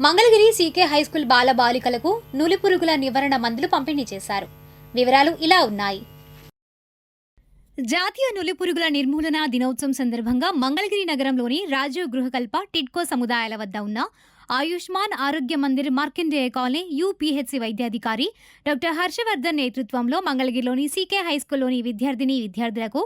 Mangalagiri CK high school బాల బాలికలకు నులిపురుగుల నివారణ మందులు పంపిణీ చేశారు. వివరాలు ఇలా ఉన్నాయి. జాతీయ నులిపురుగుల నిర్మూలన దినోత్సవం సందర్భంగా మంగళగిరి నగరంలోని రాజీవ్ గృహకల్ప టిడ్కో సముదాయాల వద్ద ఉన్న ఆయుష్మాన్ ఆరోగ్య మందిర్ మార్కండేయ కాలనీ యూపీహెచ్సి వైద్యాధికారి డాక్టర్ హర్షవర్ధన్ నేతృత్వంలో మంగళగిరిలోని సీకే హైస్కూల్లోని విద్యార్థిని విద్యార్థులకు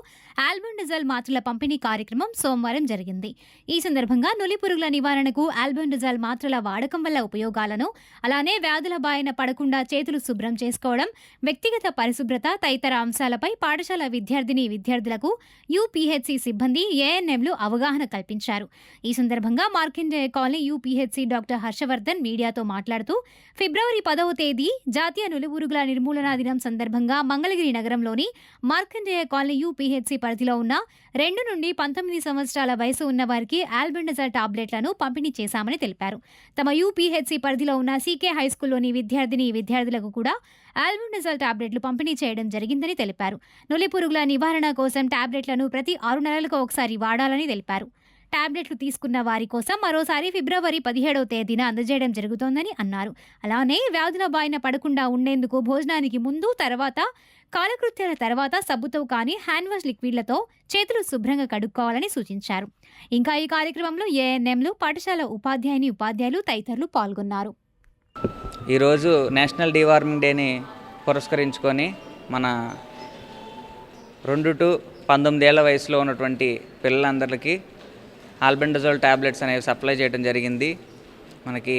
ఆల్బెండజల్ మాత్రల పంపిణీ కార్యక్రమం సోమవారం జరిగింది. ఈ సందర్భంగా నులి పురుగుల నివారణకు ఆల్బెండజల్ మాత్రల వాడకం వల్ల ఉపయోగాలను అలానే వ్యాధుల బారిన పడకుండా చేతులు శుభ్రం చేసుకోవడం వ్యక్తిగత పరిశుభ్రత తదితర అంశాలపై పాఠశాల విద్యార్థిని విద్యార్థులకు యూపీహెచ్సి సిబ్బంది ఏఎన్ఎంలు అవగాహన కల్పించారు. ఈ సందర్భంగా Markandeya colony UPHC doctor Harshavardhan మీడియాతో మాట్లాడుతూ ఫిబ్రవరి పదవ తేదీ జాతీయ నులిపురుగుల నిర్మూలనా దినం సందర్భంగా మంగళగిరి నగరంలోని మార్కండేయ కాలనీ యూపీహెచ్సి పరిధిలో ఉన్న రెండు నుండి పంతొమ్మిది సంవత్సరాల వయసు ఉన్న వారికి ఆల్బెండజల్ టాబ్లెట్లను పంపిణీ చేశామని తెలిపారు. తమ యూపీహెచ్సి పరిధిలో ఉన్న సీకే హైస్కూల్లోని విద్యార్థిని విద్యార్థులకు కూడా ఆల్బెండజల్ టాబ్లెట్లు పంపిణీ చేయడం జరిగిందని తెలిపారు. నులిపురుగుల నివారణ కోసం టాబ్లెట్లను ప్రతి ఆరు నెలలకు ఒకసారి వాడాలని తెలిపారు. టాబ్లెట్లు తీసుకున్న వారి కోసం మరోసారి ఫిబ్రవరి పదిహేడవ తేదీన అందజేయడం జరుగుతోందని అన్నారు. అలానే వ్యాధుల బారిన పడకుండా ఉండేందుకు భోజనానికి ముందు తర్వాత కాలకృత్యాల తర్వాత సబ్బుతో కానీ హ్యాండ్ వాష్ లిక్విడ్లతో చేతులు శుభ్రంగా కడుక్కోవాలని సూచించారు. ఇంకా ఈ కార్యక్రమంలో ఏఎన్ఎంలు పాఠశాల ఉపాధ్యాయుని ఉపాధ్యాయులు తదితరులు పాల్గొన్నారు. ఈరోజు నేషనల్ డివార్మింగ్ డేని పురస్కరించుకొని మన రెండు టు పంతొమ్మిది ఏళ్ళ వయసులో ఉన్నటువంటి పిల్లలందరికీ ఆల్బెండజోల్ ట్యాబ్లెట్స్ అనేవి సప్లై చేయడం జరిగింది. మనకి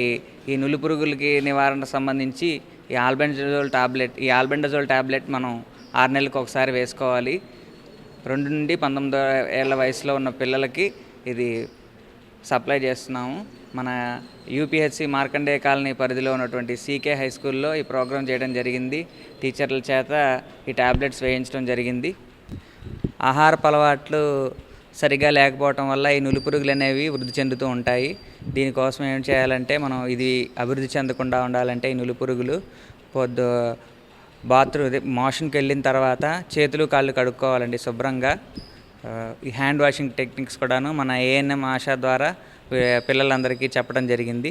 ఈ నులిపురుగులకి నివారణ సంబంధించి ఈ ఆల్బెండజోల్ టాబ్లెట్ ఈ ఆల్బెండజోల్ టాబ్లెట్ మనం ఆరు నెలలకు ఒకసారి వేసుకోవాలి. రెండు నుండి పంతొమ్మిది ఏళ్ళ వయసులో ఉన్న పిల్లలకి ఇది సప్లై చేస్తున్నాము. మన యూపీహెచ్సి మార్కండేయ కాలనీ పరిధిలో ఉన్నటువంటి సీకే హై స్కూల్లో ఈ ప్రోగ్రాం చేయడం జరిగింది. టీచర్ల చేత ఈ టాబ్లెట్స్ వేయించడం జరిగింది. ఆహారపు అలవాట్లు సరిగా లేకపోవటం వల్ల ఈ నులిపురుగులు అనేవి వృద్ధి చెందుతూ ఉంటాయి. దీనికోసం ఏం చేయాలంటే మనం ఇది అభివృద్ధి చెందకుండా ఉండాలంటే ఈ నులిపురుగులు పొద్దు బాత్రూమ్ మోషన్కి వెళ్ళిన తర్వాత చేతులు కాళ్ళు కడుక్కోవాలండి శుభ్రంగా. ఈ హ్యాండ్ వాషింగ్ టెక్నిక్స్ కూడాను మన ఏఎన్ఎం ఆశా ద్వారా పిల్లలందరికీ చెప్పడం జరిగింది.